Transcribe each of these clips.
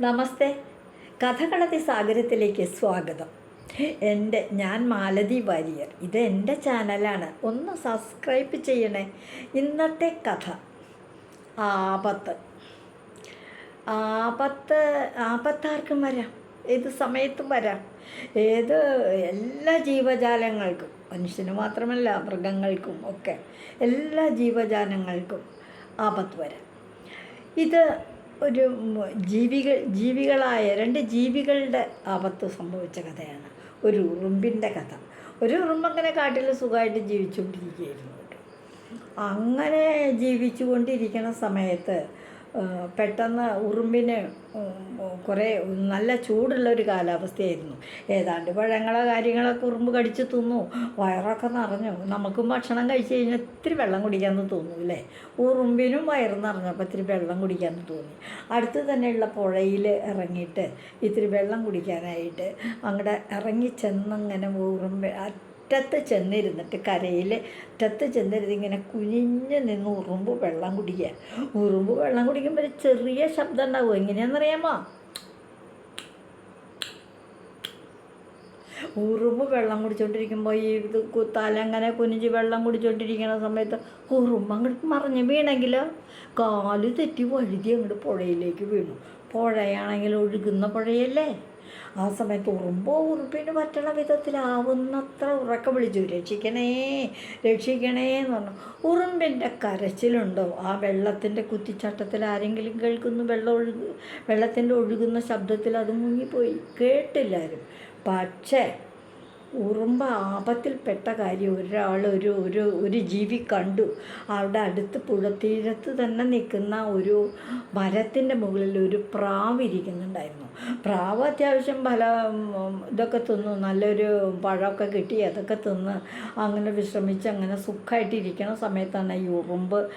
നമസ്തേ. കഥകളതി സാഗരത്തിലേക്ക് സ്വാഗതം. എന്റെ ഞാൻ മാലതി വാര്യർ. ഇത് എന്റെ ചാനലാണ്. ഒന്ന് സബ്സ്ക്രൈബ് ചെയ്യണേ. ഇന്നത്തെ കഥ. ആപത്ത്. ആപത്ത് ആപത്താർക്കും വരാം. ഏത് സമയത്തും വരാം. ഏത് എല്ലാ ജീവജാലങ്ങൾക്കും മനുഷ്യന് മാത്രമല്ല മൃഗങ്ങൾക്കും ഒക്കെ എല്ലാ ജീവജാലങ്ങൾക്കും ആപത്ത് വരാം. ഇത് ഒരു ജീവികൾ ജീവികളായ രണ്ട് ജീവികളുടെ ആപത്ത് സംഭവിച്ച കഥയാണ്. ഒരു ഉറുമ്പിന്റെ കഥ. ഒരു ഉറുമ്പങ്ങനെ കാട്ടിൽ സുഖമായിട്ട് ജീവിച്ചുകൊണ്ടിരിക്കുകയായിരുന്നു അങ്ങനെ ജീവിച്ചുകൊണ്ടിരിക്കുന്ന സമയത്ത് പെട്ടെന്ന് ഉറുമ്പിന് കുറേ നല്ല ചൂടുള്ള ഒരു കാലാവസ്ഥയായിരുന്നു. ഏതാണ്ട് പഴങ്ങളോ കാര്യങ്ങളൊക്കെ ഉറുമ്പ് കടിച്ച് തിന്നു. വയറൊക്കെ നിറഞ്ഞു. നമുക്കും ഭക്ഷണം കഴിച്ച് കഴിഞ്ഞാൽ ഇത്തിരി വെള്ളം കുടിക്കാമെന്ന് തോന്നും അല്ലേ? ഉറുമ്പിനും വയറ് നിറഞ്ഞപ്പോൾ ഇത്തിരി വെള്ളം കുടിക്കാമെന്ന് തോന്നി. അടുത്ത് തന്നെയുള്ള പുഴയിൽ ഇറങ്ങിയിട്ട് ഇത്തിരി വെള്ളം കുടിക്കാനായിട്ട് അങ്ങോട്ട് ഇറങ്ങി ചെന്നങ്ങനെ ഉറുമ്പ് അറ്റത്ത് ചെന്നിരുന്നിട്ട് കരയിൽ അറ്റത്ത് ചെന്നിരുന്ന് ഇങ്ങനെ കുനിഞ്ഞ് നിന്ന് ഉറുമ്പ് വെള്ളം കുടിക്കുക ഉറുമ്പ് വെള്ളം കുടിക്കുമ്പോൾ ഒരു ചെറിയ ശബ്ദം ഉണ്ടാവും? എങ്ങനെയാണെന്നറിയാമോ ഉറുമ്പ് വെള്ളം കുടിച്ചോണ്ടിരിക്കുമ്പോൾ ഈ ഇത് തലങ്ങനെ കുനിഞ്ച് വെള്ളം കുടിച്ചോണ്ടിരിക്കുന്ന സമയത്ത് ഉറുമ്പ് അങ്ങോട്ട് മറിഞ്ഞ് വീണെങ്കിലോ കാൽ തെറ്റി വഴുതി അങ്ങോട്ട് പുഴയിലേക്ക് വീണു. പുഴയാണെങ്കിൽ ഒഴുകുന്ന പുഴയല്ലേ? ആ സമയത്ത് ഉറുമ്പോ ഉറുപ്പിന് പറ്റണ വിധത്തിലാവുന്നത്ര ഉറക്കം വിളിച്ചു. രക്ഷിക്കണേ രക്ഷിക്കണേ എന്ന് പറഞ്ഞു. ഉറുമ്പിന്റെ കരച്ചിലുണ്ടോ? ആ വെള്ളത്തിന്റെ കുത്തിച്ചട്ടത്തിൽ ആരെങ്കിലും കേൾക്കുന്നു? വെള്ളം ഒഴുകു വെള്ളത്തിന്റെ ഒഴുകുന്ന ശബ്ദത്തിൽ അത് മുങ്ങിപ്പോയി. കേട്ടില്ലാരും. പക്ഷേ ഉറുമ്പ് ആപത്തിൽപ്പെട്ട കാര്യം. ഒരാൾ ഒരു ഒരു ഒരു ജീവി കണ്ടു. അവിടെ അടുത്ത് പുഴത്തീരത്ത് തന്നെ നിൽക്കുന്ന ഒരു മരത്തിന്റെ മുകളിൽ ഒരു പ്രാവ് ഇരിക്കുന്നുണ്ടായിരുന്നു. പ്രാവ് അത്യാവശ്യം പല ഇതൊക്കെ തിന്നു. നല്ലൊരു പഴമൊക്കെ കിട്ടി. അതൊക്കെ തിന്ന് അങ്ങനെ വിശ്രമിച്ച് അങ്ങനെ സുഖമായിട്ടിരിക്കുന്ന സമയത്താണ് ഈ ഉറുമ്പ്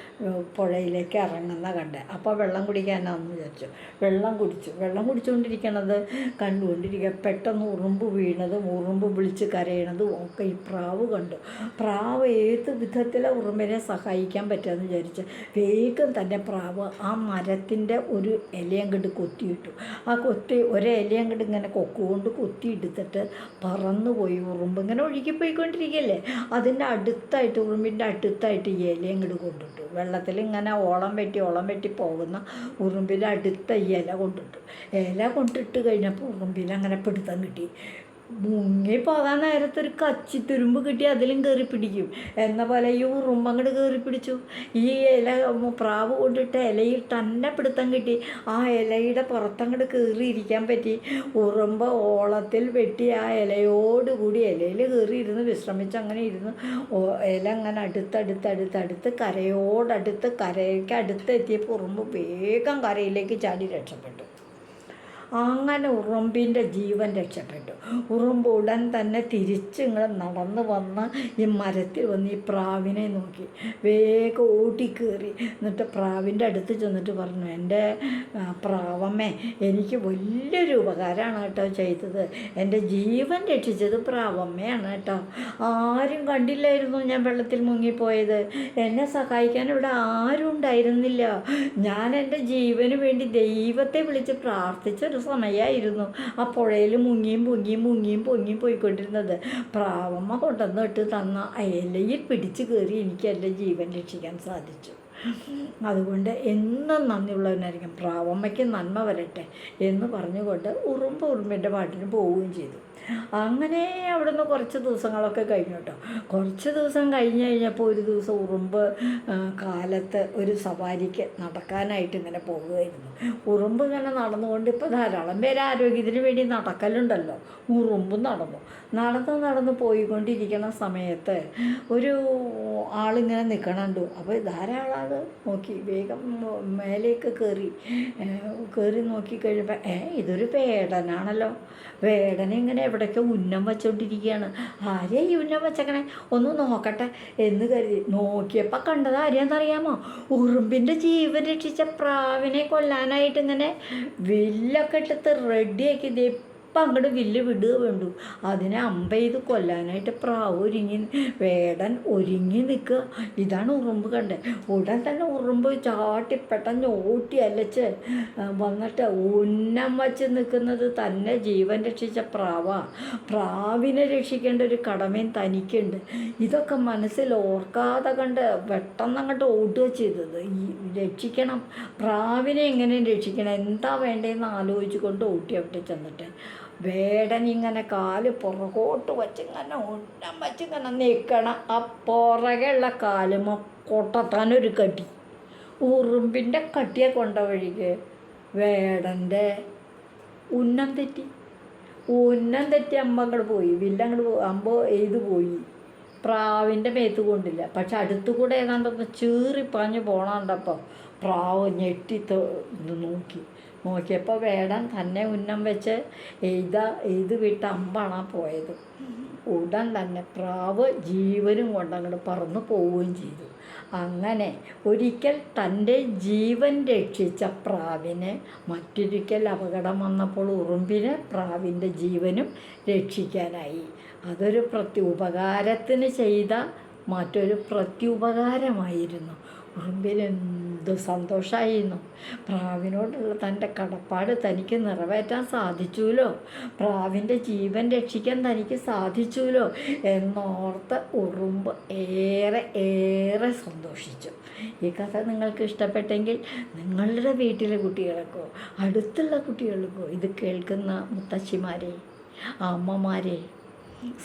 പുഴയിലേക്ക് ഇറങ്ങുന്ന കണ്ടത്. അപ്പോൾ വെള്ളം കുടിക്കാനാന്ന് വിചാരിച്ചു. വെള്ളം കുടിച്ചു. വെള്ളം കുടിച്ചുകൊണ്ടിരിക്കണത് കണ്ടുകൊണ്ടിരിക്കുക. പെട്ടെന്ന് ഉറുമ്പ് വീണതും ഉറുമ്പ് വിളിച്ച് കരയണതും ഒക്കെ ഈ പ്രാവ് കണ്ടു. പ്രാവ് ഏത് വിധത്തിലെ ഉറുമ്പിനെ സഹായിക്കാൻ പറ്റുമെന്ന് വിചാരിച്ച് വേഗം തന്നെ പ്രാവ് ആ മരത്തിന്റെ ഒരു ഇലയും കണ്ട് കൊത്തിയിട്ടു. ആ കൊത്തി ഒരു ഇലയും കണ്ട് ഇങ്ങനെ കൊക്കുകൊണ്ട് കൊത്തിയെടുത്തിട്ട് പറന്നുപോയി പറന്നു പോയി ഉറുമ്പ്. ഇങ്ങനെ ഒഴുകിപ്പോയിക്കൊണ്ടിരിക്കുകയല്ലേ? അതിന്റെ അടുത്തായിട്ട് ഉറുമ്പിന്റെ അടുത്തായിട്ട് ഈ ഇലയും കണ്ട് കൊണ്ടിട്ടു. വെള്ളത്തിൽ ഇങ്ങനെ ഓളം വെട്ടി ഓളം വെട്ടി പോകുന്ന ഉറുമ്പിന്റെ അടുത്ത ഈ ഇല കൊണ്ടിട്ടു. ഇല കൊണ്ടിട്ട് കഴിഞ്ഞപ്പോൾ ഉറുമ്പിനെ അങ്ങനെ പിടുത്തം കിട്ടി. മുങ്ങി പോകാൻ നേരത്തെ ഒരു കച്ചി തുരുമ്പ് കിട്ടി അതിലും കയറി പിടിക്കും. എന്ന പോലെ ഈ ഉറുമ്പ് അങ്ങോട്ട് കയറി പിടിച്ചു. ഈ ഇല പ്രാവ് കൊണ്ടിട്ട് ഇലയിൽ തന്നെ പിടുത്തം കിട്ടി. ആ ഇലയുടെ പുറത്തങ്ങോട്ട് കയറി ഇരിക്കാൻ പറ്റി. ഉറുമ്പ് ഓളത്തിൽ വെട്ടി ആ ഇലയോടുകൂടി ഇലയിൽ കയറി ഇരുന്ന് വിശ്രമിച്ച് അങ്ങനെ ഇരുന്ന് ഇല അങ്ങനെ അടുത്തടുത്തടുത്തടുത്ത് കരയോടടുത്ത് കരയ്ക്ക് അടുത്തെത്തിയപ്പോൾ ഉറുമ്പ് വേഗം കരയിലേക്ക് ചാടി രക്ഷപ്പെട്ടു. അങ്ങനെ ഉറുമ്പിന്റെ ജീവൻ രക്ഷപ്പെട്ടു. ഉറുമ്പ് ഉടൻ തന്നെ തിരിച്ച് ഇങ്ങനെ നടന്ന് വന്ന് ഈ മരത്തിൽ വന്ന് ഈ പ്രാവിനെ നോക്കി. വേഗം ഓടിക്കേറി. എന്നിട്ട് പ്രാവിന്റെ അടുത്ത് ചെന്നിട്ട് പറഞ്ഞു എന്റെ പ്രാവമ്മേ എനിക്ക് വലിയൊരു ഉപകാരമാണ് കേട്ടോ ചെയ്തത്. എന്റെ ജീവൻ രക്ഷിച്ചത് പ്രാവമ്മയാണ് കേട്ടോ. ആരും കണ്ടില്ലായിരുന്നു ഞാൻ വെള്ളത്തിൽ മുങ്ങിപ്പോയത്. എന്നെ സഹായിക്കാൻ ഇവിടെ ആരും ഉണ്ടായിരുന്നില്ല. ഞാൻ എന്റെ ജീവന് വേണ്ടി ദൈവത്തെ വിളിച്ച് പ്രാർത്ഥിച്ചൊരു സമയമായിരുന്നു ആ പുഴയിൽ മുങ്ങിയും പൊങ്ങിയും മുങ്ങിയും പൊങ്ങിയും പോയിക്കൊണ്ടിരുന്നത്. പ്രാവമ്മ കൊണ്ടുവന്ന് ഇട്ട് തന്ന ഇലയിൽ പിടിച്ച് കയറി എനിക്ക് എന്റെ ജീവൻ രക്ഷിക്കാൻ സാധിച്ചു. അതുകൊണ്ട് എന്നും നന്ദിയുള്ളവനായിരിക്കും. പ്രാവമ്മയ്ക്ക് നന്മ വരട്ടെ എന്ന് പറഞ്ഞുകൊണ്ട് ഉറുമ്പ് ഉറുമ്പിന്റെ പാട്ടിന് പോവുകയും ചെയ്തു. അങ്ങനെ അവിടുന്ന് കുറച്ച് ദിവസങ്ങളൊക്കെ കഴിഞ്ഞു കേട്ടോ. കുറച്ച് ദിവസം കഴിഞ്ഞ് കഴിഞ്ഞപ്പോൾ ഒരു ദിവസം ഉറുമ്പ് കാലത്ത് ഒരു സവാരിക്ക് നടക്കാനായിട്ട് ഇങ്ങനെ പോകുമായിരുന്നു ഉറുമ്പ് ഇങ്ങനെ നടന്നുകൊണ്ട് ഇപ്പോൾ ധാരാളം പേര് ആരോഗ്യത്തിന് വേണ്ടി നടക്കലുണ്ടല്ലോ. ഉറുമ്പും നടന്നു. നടന്ന് നടന്ന് പോയിക്കൊണ്ടിരിക്കുന്ന സമയത്ത് ഒരു ആളിങ്ങനെ നിൽക്കണുണ്ടു അപ്പോൾ ധാരാളം അത് നോക്കി. വേഗം മേലേക്ക് കയറി കയറി നോക്കി കഴിയുമ്പോൾ ഏ ഇതൊരു വേടനാണല്ലോ. വേടനെ ഇങ്ങനെ എവിടേക്കോ ഉന്നം വെച്ചോണ്ടിരിക്കുകയാണ് ആരെയാ ഈ ഉന്നം വെച്ചേക്കണേ? ഒന്ന് നോക്കട്ടെ എന്ന് കരുതി. നോക്കിയപ്പോൾ കണ്ടത് ആരെയാണെന്നറിയാമോ? ഉറുമ്പിന്റെ ജീവൻ രക്ഷിച്ച പ്രാവിനെ കൊല്ലാനായിട്ട് ഇങ്ങനെ വില്ലൊക്കെ എടുത്ത് റെഡിയാക്കി അപ്പം അങ്ങോട്ട് വില്ല് വിടുക വേണ്ടു. അതിനെ അമ്പെയ്ത് കൊല്ലാനായിട്ട് പ്രാവ് ഒരുങ്ങി വേടൻ ഒരുങ്ങി നിൽക്കുക ഇതാണ് ഉറുമ്പ് കണ്ടത് ഉടൻ തന്നെ ഉറുമ്പ് ചാട്ടി പെട്ടെന്ന് ഓട്ടി അലച്ച് വന്നിട്ട് ഉന്നം വച്ച് നിൽക്കുന്നത് തന്നെ ജീവൻ രക്ഷിച്ച പ്രാവാ. പ്രാവിനെ രക്ഷിക്കേണ്ട ഒരു കടമയും തനിക്കുണ്ട്. ഇതൊക്കെ മനസ്സിൽ ഓർക്കാതെ കണ്ട് പെട്ടെന്ന് അങ്ങോട്ട് ഓടുക ചെയ്തത് ഈ രക്ഷിക്കണം. പ്രാവിനെ എങ്ങനെ രക്ഷിക്കണം? എന്താ വേണ്ടതെന്ന് ആലോചിച്ചുകൊണ്ട് ഓട്ടി അവിടെ ചെന്നിട്ട്. വേടൻ ഇങ്ങനെ കാൽ പുറകോട്ട് വച്ചിങ്ങനെ ഉന്നം വച്ച് ഇങ്ങനെ നിൽക്കണം ആ പുറകെയുള്ള കാലുമോ കൊട്ടത്താനൊരു കടി. ഉറുമ്പിന്റെ കട്ടിയെ കൊണ്ട വഴിക്ക് വേടന്റെ ഉന്നം തെറ്റി. ഉന്നം തെറ്റി അമ്മ അങ്ങോട്ട് പോയി. വില്ലങ്ങോട് പോയി അമ്പ എഴുത് പോയി. പ്രാവിന്റെ മേത്ത് കൊണ്ടില്ല. പക്ഷെ അടുത്തു കൂടെ ഏതാണ്ടൊന്ന് ചീറിപ്പാഞ്ഞ് പോണണ്ടപ്പോൾ പ്രാവ് ഞെട്ടി നോക്കി. നോക്കിയപ്പോൾ വേടൻ തന്നെ ഉന്നം വെച്ച് എഴുത എഴുത് വിട്ട് അമ്പാണ് പോയത്. ഉടൻ തന്നെ പ്രാവ് ജീവനും കൊണ്ട് അങ്ങോട്ട് പറന്ന് പോവുകയും ചെയ്തു. അങ്ങനെ ഒരിക്കൽ തന്റെ ജീവൻ രക്ഷിച്ച പ്രാവിനെ മറ്റൊരിക്കൽ അപകടം വന്നപ്പോൾ ഉറുമ്പിന് പ്രാവിന്റെ ജീവനും രക്ഷിക്കാനായി. അതൊരു പ്രത്യ ഉപകാരത്തിന് ചെയ്ത മറ്റൊരു പ്രത്യുപകാരമായിരുന്നു. ഉറുമ്പിനെന്ത് സന്തോഷമായിരുന്നു പ്രാവിനോടുള്ള തന്റെ കടപ്പാട് തനിക്ക് നിറവേറ്റാൻ സാധിച്ചുല്ലോ പ്രാവിന്റെ ജീവൻ രക്ഷിക്കാൻ തനിക്ക് സാധിച്ചുല്ലോ എന്നോർത്ത് ഉറുമ്പ് ഏറെ ഏറെ സന്തോഷിച്ചു. ഈ കഥ നിങ്ങൾക്ക് ഇഷ്ടപ്പെട്ടെങ്കിൽ നിങ്ങളുടെ വീട്ടിലെ കുട്ടികൾക്കോ അടുത്തുള്ള കുട്ടികൾക്കോ ഇത് കേൾക്കുന്ന മുത്തശ്ശിമാരെ അമ്മമാരെ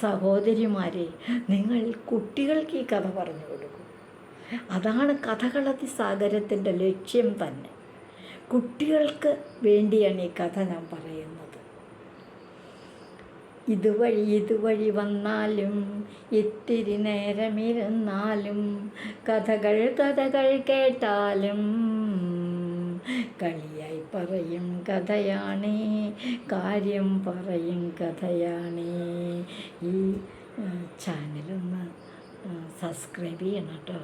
സഹോദരിമാരെ നിങ്ങൾ കുട്ടികൾക്ക് ഈ കഥ പറഞ്ഞു കൊടുക്കും. അതാണ് കഥകളതി സാഗരത്തിന്റെ ലക്ഷ്യം തന്നെ. കുട്ടികൾക്ക് വേണ്ടിയാണ് ഈ കഥ ഞാൻ പറയുന്നത്. ഇതുവഴി ഇതുവഴി വന്നാലും ഇത്തിരി നേരമിരുന്നാലും കഥകൾ കഥകൾ കേട്ടാലും കളിയായി പറയും കഥയാണേ കാര്യം പറയും കഥയാണേ. ഈ ചാനലൊന്ന് സബ്സ്ക്രൈബ് ചെയ്യണം കേട്ടോ.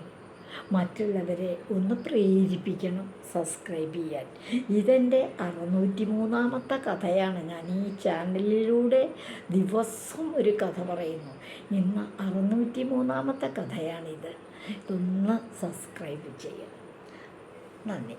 മറ്റുള്ളവരെ ഒന്ന് പ്രേരിപ്പിക്കണം സബ്സ്ക്രൈബ് ചെയ്യാൻ. ഇതെന്റെ അറുന്നൂറ്റി മൂന്നാമത്തെ കഥയാണ്. ഞാൻ ഈ ചാനലിലൂടെ ദിവസം ഒരു കഥ പറയുന്നു. ഇന്ന് അറുന്നൂറ്റി മൂന്നാമത്തെ കഥയാണിത്. ഇതൊന്ന് സബ്സ്ക്രൈബ് ചെയ്യണം. നന്ദി.